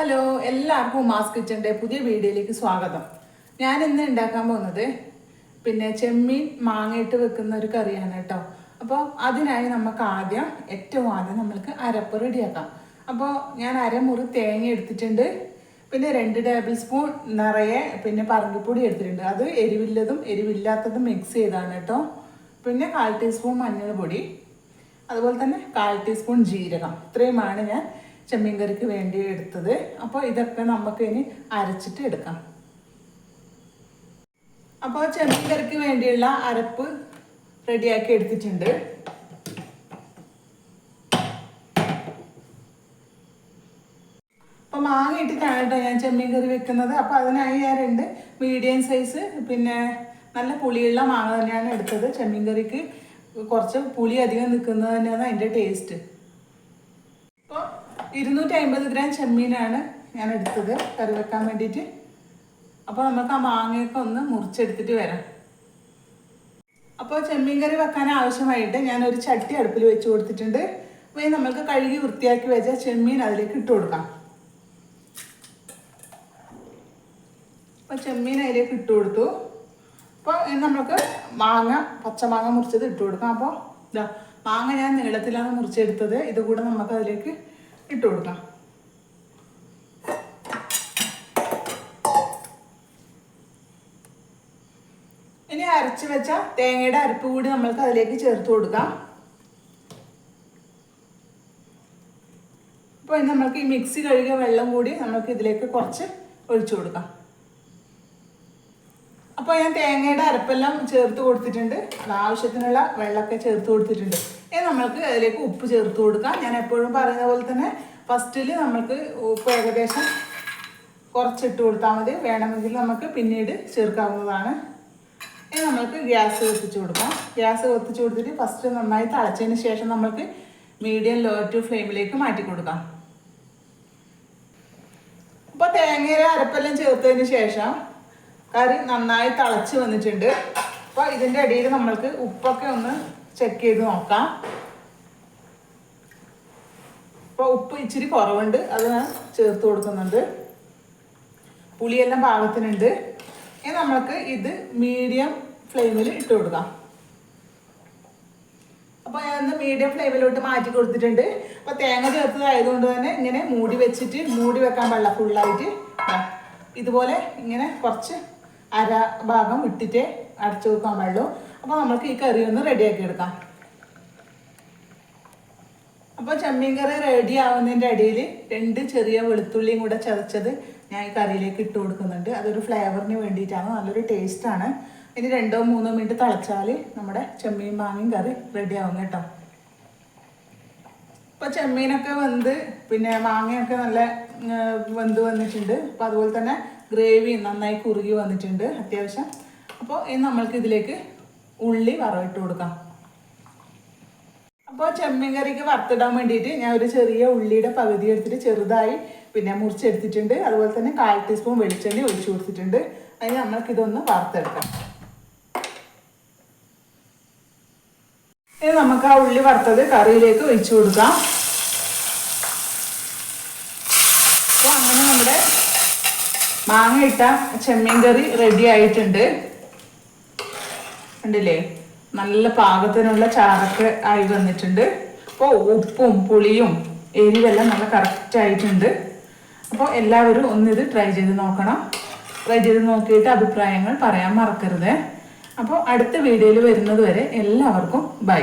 Hello എല്ലാവർക്കും mass കിച്ചന്റെ പുതിയ വീഡിയോയിലേക്ക് സ്വാഗതം. ഞാൻ ഇന്ന് ഉണ്ടാക്കാൻ പോകുന്നത് പിന്നെ ചെമ്മീൻ മാങ്ങയിട്ട് വെക്കുന്ന ഒരു കറിയാണ് കേട്ടോ. അപ്പോൾ അതിനായി നമുക്ക് ആദ്യം ഏറ്റവും ആദ്യം നമ്മൾക്ക് അരപ്പ് റെഡിയാക്കാം. അപ്പോൾ ഞാൻ അരമുറി തേങ്ങ എടുത്തിട്ടുണ്ട്. പിന്നെ രണ്ട് ടേബിൾ സ്പൂൺ നിറയെ പിന്നെ പറങ്കിപ്പൊടി എടുത്തിട്ടുണ്ട്. അത് എരിവില്ലതും എരിവില്ലാത്തതും മിക്സ് ചെയ്താണ് കേട്ടോ. പിന്നെ കാൽ ടീസ്പൂൺ മഞ്ഞൾപ്പൊടി. അതുപോലെ തന്നെ കാൽ ടീസ്പൂൺ ജീരകം. ഇത്രയുമാണ് ഞാൻ ചെമ്മീൻ കറിക്ക് വേണ്ടി എടുത്തത്. അപ്പോൾ ഇതൊക്കെ നമുക്ക് ഇനി അരച്ചിട്ട് എടുക്കാം. അപ്പോൾ ചെമ്മീൻ കറിക്ക് വേണ്ടിയുള്ള അരപ്പ് റെഡിയാക്കി എടുത്തിട്ടുണ്ട്. അപ്പോൾ മാങ്ങ ഇട്ടിട്ടാണ് കേട്ടോ ഞാൻ ചെമ്മീൻ കറി വെക്കുന്നത്. അപ്പോൾ അതിനായി ഞാൻ രണ്ട് മീഡിയം സൈസ് പിന്നെ നല്ല പുളിയുള്ള മാങ്ങ തന്നെയാണ് എടുത്തത്. ചെമ്മീൻ കറിക്ക് കുറച്ച് പുളി അധികം നിൽക്കുന്നത് തന്നെയാണ് അതിന്റെ ടേസ്റ്റ് ഇരുന്നൂറ്റി അമ്പത് ഗ്രാം ചെമ്മീനാണ് ഞാൻ എടുത്തത് കറി വെക്കാൻ വേണ്ടിയിട്ട്. അപ്പോൾ നമുക്ക് ആ മാങ്ങയൊക്കെ ഒന്ന് മുറിച്ചെടുത്തിട്ട് വരാം. അപ്പോൾ ചെമ്മീൻ കറി വെക്കാൻ ആവശ്യമായിട്ട് ഞാൻ ഒരു ചട്ടി അടുപ്പിൽ വെച്ച് കൊടുത്തിട്ടുണ്ട്. അപ്പോൾ ഇത് നമുക്ക് കഴുകി വൃത്തിയാക്കി വെച്ച ചെമ്മീൻ അതിലേക്ക് ഇട്ട് കൊടുക്കാം. അപ്പോൾ ചെമ്മീൻ അതിലേക്ക് ഇട്ട് കൊടുത്തു. അപ്പോൾ നമുക്ക് മാങ്ങ പച്ചമാങ്ങ മുറിച്ചത് ഇട്ട് കൊടുക്കാം. അപ്പോൾ ഇതാ മാങ്ങ ഞാൻ നീളത്തിലാണ് മുറിച്ചെടുത്തത്. ഇതുകൂടെ നമുക്ക് അതിലേക്ക് ഇട്ട് കൊടുക്കാം. ഇനി അരച്ച് വെച്ച തേങ്ങയുടെ അരപ്പ് കൂടി നമ്മൾക്ക് അതിലേക്ക് ചേർത്ത് കൊടുക്കാം. അപ്പോൾ ഇനി നമുക്ക് ഈ മിക്സി കഴുകിയ വെള്ളം കൂടി നമുക്ക് ഇതിലേക്ക് കുറച്ച് ഒഴിച്ചു കൊടുക്കാം. അപ്പോൾ ഞാൻ തേങ്ങയുടെ അരപ്പെല്ലാം ചേർത്ത് കൊടുത്തിട്ടുണ്ട്. ആവശ്യത്തിനുള്ള വെള്ളമൊക്കെ ചേർത്ത് കൊടുത്തിട്ടുണ്ട്. ഇനി നമ്മൾക്ക് അതിലേക്ക് ഉപ്പ് ചേർത്ത് കൊടുക്കാം. ഞാൻ എപ്പോഴും പറയുന്ന പോലെ തന്നെ ഫസ്റ്റിൽ നമ്മൾക്ക് ഉപ്പ് ഏകദേശം കുറച്ചിട്ട് കൊടുത്താൽ മതി. വേണമെങ്കിൽ നമുക്ക് പിന്നീട് ചേർക്കാവുന്നതാണ്. ഇനി നമുക്ക് ഗ്യാസ് കത്തിച്ച് കൊടുക്കാം. ഗ്യാസ് കത്തിച്ച് കൊടുത്തിട്ട് ഫസ്റ്റ് നന്നായി തിളച്ചതിന് ശേഷം നമ്മൾക്ക് മീഡിയം ലോ ടു ഫ്ലെയിമിലേക്ക് മാറ്റി കൊടുക്കാം. അപ്പോൾ തേങ്ങയിലെ അരപ്പെല്ലാം ചേർത്തതിന് ശേഷം കറി നന്നായി തിളച്ച് വന്നിട്ടുണ്ട്. അപ്പോൾ ഇതിന്റെ ഇടയിൽ നമ്മൾക്ക് ഉപ്പൊക്കെ ഒന്ന് ചെക്ക് ചെയ്ത് നോക്കാം. ഇപ്പൊ ഉപ്പ് ഇച്ചിരി കുറവുണ്ട് അത് ഞാൻ ചേർത്ത് കൊടുക്കുന്നുണ്ട്. പുളിയെല്ലാം പാകത്തിനുണ്ട്. ഇനി നമ്മൾക്ക് ഇത് മീഡിയം ഫ്ലെയിമിൽ ഇട്ട് കൊടുക്കാം. അപ്പോൾ ഇന്ന് മീഡിയം ഫ്ലെയിമിലോട്ട് മാറ്റി കൊടുത്തിട്ടുണ്ട്. അപ്പോൾ തേങ്ങ ചേർത്തതായതുകൊണ്ട് തന്നെ ഇങ്ങനെ മൂടി വെച്ചിട്ട് മൂടി വെക്കാൻ പാടില്ല ഫുള്ളായിട്ട് ഇതുപോലെ ഇങ്ങനെ കുറച്ച് അര ഭാഗം ഇട്ടിട്ട് അടച്ചു വെക്കാൻ പാടുള്ളൂ. അപ്പോൾ നമുക്ക് ഈ കറി ഒന്ന് റെഡിയാക്കി എടുക്കാം. അപ്പോൾ ചെമ്മീൻ കറി റെഡി ആവുന്നതിന്റെ ഇടയിൽ രണ്ട് ചെറിയ വെളുത്തുള്ളിയും കൂടെ ചതച്ചത് ഞാൻ ഈ കറിയിലേക്ക് ഇട്ട് കൊടുക്കുന്നുണ്ട്. അതൊരു ഫ്ലേവറിന് വേണ്ടിയിട്ടാണ്. നല്ലൊരു ടേസ്റ്റാണ് ഇനി രണ്ടോ മൂന്നോ മിനിറ്റ് തിളച്ചാൽ നമ്മുടെ ചെമ്മീൻ മാങ്ങയും കറി റെഡി ആവും കേട്ടോ. ഇപ്പോൾ ചെമ്മീനൊക്കെ വെന്ത് പിന്നെ മാങ്ങയൊക്കെ നല്ല വെന്ത് വന്നിട്ടുണ്ട്. അപ്പോൾ അതുപോലെ തന്നെ ഗ്രേവി നന്നായി കുറുകി വന്നിട്ടുണ്ട് അത്യാവശ്യം. അപ്പോൾ ഇനി നമ്മൾക്ക് ഇതിലേക്ക് ഉള്ളി വറവിട്ട് കൊടുക്കാം. അപ്പോൾ ചെമ്മീൻ കറിക്ക് വറുത്തിടാൻ വേണ്ടിയിട്ട് ഞാൻ ഒരു ചെറിയ ഉള്ളിയുടെ പകുതി എടുത്തിട്ട് ചെറുതായി പിന്നെ മുറിച്ചെടുത്തിട്ടുണ്ട്. അതുപോലെ തന്നെ കാൽ ടീസ്പൂൺ വെളിച്ചെണ്ണ ഒഴിച്ചു കൊടുത്തിട്ടുണ്ട്. അതിന് നമ്മൾക്കിതൊന്ന് വറുത്തെടുക്കാം. ഇനി നമുക്ക് ആ ഉള്ളി വറുത്തത് കറിയിലേക്ക് ഒഴിച്ചു കൊടുക്കാം. അപ്പോൾ അങ്ങനെ നമ്മുടെ മാങ്ങ ഇട്ട ചെമ്മീൻ കറി റെഡി ആയിട്ടുണ്ട്. കണ്ടില്ലേ നല്ല പാകത്തിനുള്ള ചാറൊക്കെ ആയി വന്നിട്ടുണ്ട്. അപ്പോൾ ഉപ്പും പുളിയും എരിവെല്ലാം നല്ല കറക്റ്റ് ആയിട്ടുണ്ട്. അപ്പോൾ എല്ലാവരും ഒന്നിത് ട്രൈ ചെയ്ത് നോക്കണം. ട്രൈ ചെയ്ത് നോക്കിയിട്ട് അഭിപ്രായങ്ങൾ പറയാൻ മറക്കരുത്. അപ്പോൾ അടുത്ത വീഡിയോയിൽ വരുന്നത് വരെ എല്ലാവർക്കും ബൈ